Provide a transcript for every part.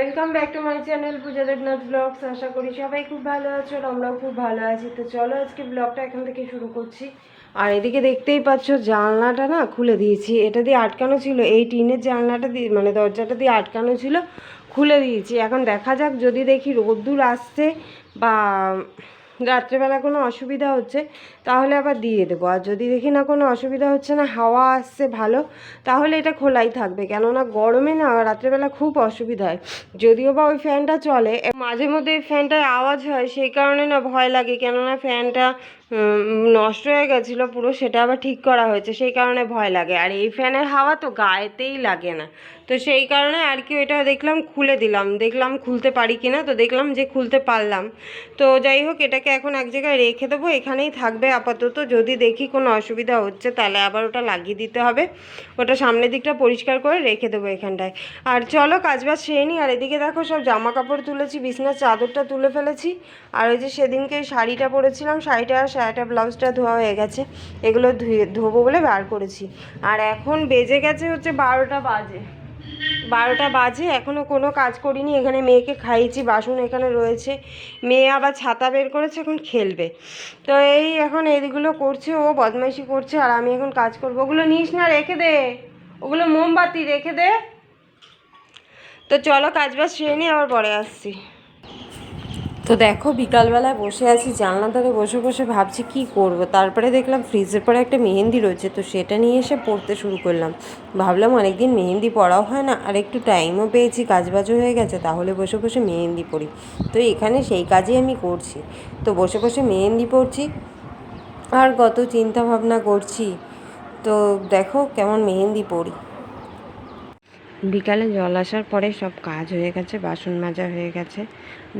Welcome back to my channel Puja Debnath vlogs আশা করি সবাই খুব ভালো আছো আর আমরাও খুব ভালো আছি। তো চলো আজকে ব্লগটা এখান থেকে শুরু করছি। আর এদিকে দেখতেই পাচ্ছ, জানলাটা না খুলে দিয়েছি। এটা দিয়ে আটকানো ছিল। এই টিনের জানলাটা দিয়ে মানে দরজাটা দিয়ে আটকানো ছিল। খুলে দিয়েছি। এখন দেখা যাক যদি দেখি রোদ্দুর আসছে বা রাত্রেবেলা কোনো অসুবিধা হচ্ছে, তাহলে আবার দিয়ে দেবো। আর যদি দেখি না কোনো অসুবিধা হচ্ছে না, হাওয়া আসছে ভালো, তাহলে এটা খোলাই থাকবে। কেননা গরমে না রাত্রেবেলা খুব অসুবিধা হয়। যদিও বা ওই ফ্যানটা চলে মাঝে মধ্যে ফ্যানটার আওয়াজ হয়, সেই কারণে না ভয় লাগে। কেননা ফ্যানটা নষ্ট হয়ে গেছিল পুরো, সেটা আবার ঠিক করা হয়েছে, সেই কারণে ভয় লাগে। আর এই ফ্যানের হাওয়া তো গায়েতেই লাগে না। তো সেই কারণে আর কি ওইটা দেখলাম, খুলে দিলাম। দেখলাম খুলতে পারি কি না তো দেখলাম যে খুলতে পারলাম। তো যাই হোক, এটাকে এখন এক জায়গায় রেখে দেবো, এখানেই থাকবে আপাতত। যদি দেখি কোনো অসুবিধা হচ্ছে, তাহলে আবার ওটা লাগিয়ে দিতে হবে। ওটা সামনের দিকটা পরিষ্কার করে রেখে দেবো এখানটায়। আর চলো, কাজবাজ সেরে নিই আর এদিকে দেখো, সব জামা কাপড় তুলেছি, বিছনার চাদরটা তুলে ফেলেছি। আর ওই যে সেদিনকে শাড়িটা পরেছিলাম, শাড়িটা আর শাড়িটা, ব্লাউজটা ধোয়া হয়ে গেছে, এগুলো ধুয়ে, ধোবো বলে বার করেছি। আর এখন বেজে গেছে হচ্ছে বারোটা বাজে। বারোটা বাজে এখনও কোনো কাজ করিনি, এখানে মেয়েকে খাইয়েছি, বাসন এখানে রয়েছে। মেয়ে আবার ছাতা বের করেছে, এখন খেলবে। তো এই এখন এইগুলো করছে, ও বদমাইশি করছে, আর আমি এখন কাজ করব। ওগুলো নিস না, রেখে দে। ওগুলো মোমবাতি রেখে দে। তো চলো কাজ বাজ সেরে নিই আবার পরে আসছি। তো দেখো, বিকালবেলায় বসে আছি জানলা ধারে বসে বসে ভাবছি কি করব। তারপরে দেখলাম ফ্রিজের পরে একটা মেহেন্দি রয়েছে, তো সেটা নিয়ে এসে পড়তে শুরু করলাম। ভাবলাম অনেকদিন মেহেন্দি পড়াও হয় না, আর একটু টাইমও পেয়েছি, কাজবাজও হয়ে গেছে, তাহলে বসে বসে মেহেন্দি পড়ি। তো এখানে সেই কাজই আমি করছি। তো বসে বসে মেহেন্দি পড়ছি, আর কত চিন্তা ভাবনা করছি। তো দেখো কেমন মেহেন্দি পড়ি। বিকালে জল আসার পরে সব কাজ হয়ে গেছে, বাসন মাজা হয়ে গেছে,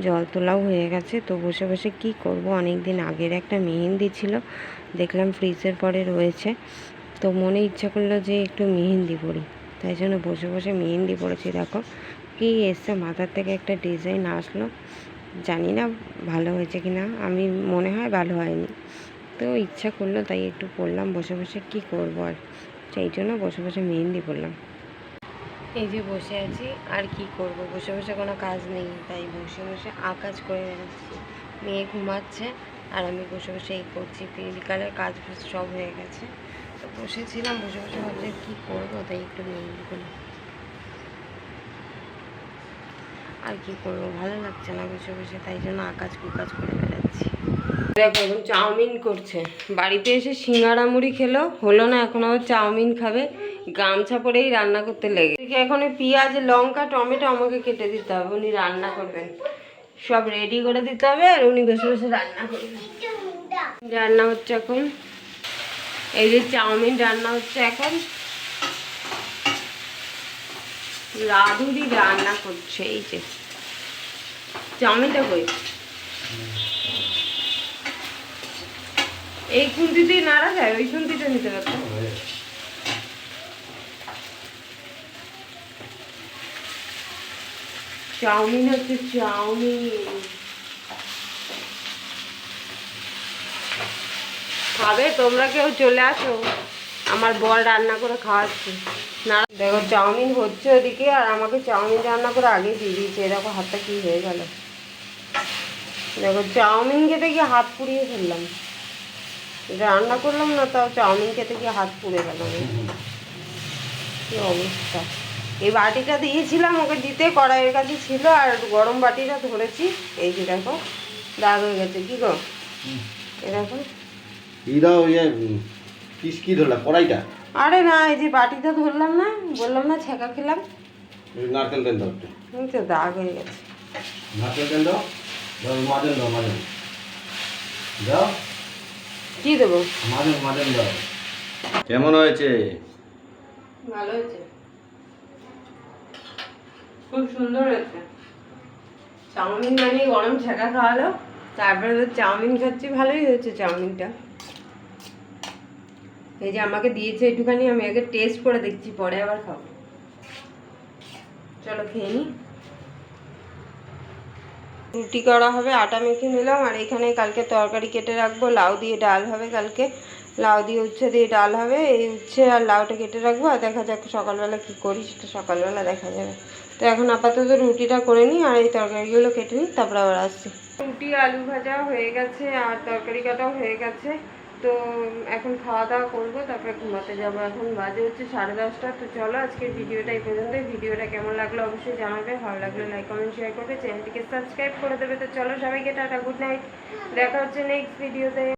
জল তোলাও হয়ে গেছে। তো বসে বসে কি করব? অনেক দিন আগের একটা মেহেন্দি ছিল, দেখলাম ফ্রিজের পরে রয়েছে। তো মনে ইচ্ছা করল যে একটু মেহেন্দি পড়ি তাই জন্য বসে বসে মেহেন্দি পড়েছি দেখো কি এসছে, মাথার থেকে একটা ডিজাইন আসলো। জানি না ভালো হয়েছে কি না আমি মনে হয় ভালো হয়নি। তো ইচ্ছা করল তাই একটু পড়লাম বসে বসে কি করব আর? সেই জন্য বসে বসে মেহেন্দি পড়লাম এই যে বসে আছি, আর কি করব? বসে বসে কোনো কাজ নেই, তাই বসে বসে আকাজ করে বেড়াচ্ছি মেয়ে ঘুমাচ্ছে, আর আমি বসে বসে এই করছি। বিকালের কাজ সব হয়ে গেছে। তো বসেছিলাম, বসে বসে ভাবছি কী করব, তাই একটু করি আর কি করব? ভালো লাগছে না বসে বসে, তাই জন্য আকাজ কুকাজ করে বেড়াচ্ছি। দেখো এখন চাউমিন করছে। বাড়িতে এসে সিঙ্গাড়া মুড়ি খেলো, হলো না, এখন আবার চাউমিন খাবে। গামছা পরেই রান্না করতে লেগে এখন পেঁয়াজ, লঙ্কা, টমেটো আমাকে কেটে দিতে হবে, উনি রান্না করবেন। সব রেডি করে দিতে হবে আর উনি বসে বসে রান্না করবেন। রান্না হচ্ছে এখন এই যে চাউমিন রান্না হচ্ছে এখন। রাধুরি রান্না করছে, এই যে। চাউমিনটা কই? এই খুন্তি দিয়ে নাড়া যায়, ওই খুন্তিটা নিতে চাউমিন হচ্ছে চাউমিন। খাবে, তোমরা কেউ চলে আসো। আমার বর রান্না করে খাওয়াচ্ছে। না দেখো, চাউমিন হচ্ছে ওদিকে, আর আমাকে চাউমিন রান্না করে আগে দিয়ে দিয়েছে। দেখো, হাতটা কি হয়ে গেল। দেখো, চাউমিন খেতে গিয়ে হাত পুড়িয়ে ফেললাম। রান্না করলাম না তাও চাউমিন খেতে গিয়ে হাত পুড়ে গেল। কি অবস্থা? এই বাটিটা দিয়েছিলাম ওকে দিতে কড়াইয়ের কাছে ছিল আর গরম বাটিটা ধরেছি। এই যে দেখো দাগ হয়ে গেছে কি গো? এরকম ইয়ে কিস কি ধরলা কড়াইটা? আরে না এই যে বাটিটা ধরলাম না বললাম না ছেঁকা খেলাম। ওই নারকেল তেল দাও এই তো দাগ হয়ে গেছে। নারকেল তেল দাও দাও মাজন দাও মাজন দাও। কি দেবো? মাজন মাজন দাও। কেমন হয়েছে? ভালো হয়েছে। খুব সুন্দর হয়েছে। চাউমিন মানে গরম ছেঁকা খাওয়ালো। তারপরে তো চাউমিন খাচ্ছি ভালোই হয়েছে চাউমিনটা। এই যে আমাকে দিয়েছে একটুখানি আমি আগে টেস্ট করে দেখছি পরে আবার খাব। চলো খেয়ে নিই রুটি করা হবে, আটা মেখে নিলাম, আর এখানে কালকে তরকারি কেটে রাখব। লাউ দিয়ে ডাল হবে কালকে। লাউ দিয়ে উচ্ছে দিয়ে ডাল হবে। এই উচ্ছে আর লাউটা কেটে রাখব, আর দেখা যাক সকালবেলা কী করি, সেটা সকালবেলা দেখা যাবে। তো এখন আপাতত রুটিটা করে নিই, আর এই তরকারিগুলো কেটে নিই, তারপর আবার আসছি। রুটি, আলু ভাজা হয়ে গেছে, আর তরকারি কাটাও হয়ে গেছে। তো এখন খাওয়া দাওয়া করব, তারপরে ঘুমাতে যাব। এখন বাজে হচ্ছে সাড়ে দশটা, তো চলো আজকের ভিডিওটা এই পর্যন্ত ভিডিওটা কেমন লাগল অবশ্যই জানাবে। ভালো লাগলে লাইক কমেন্ট শেয়ার করবে। চ্যানেলটিকে সাবস্ক্রাইব করে দেবে। তো চলো সবাইকে টাটা গুড নাইট দেখা হচ্ছে নেক্সট ভিডিওতে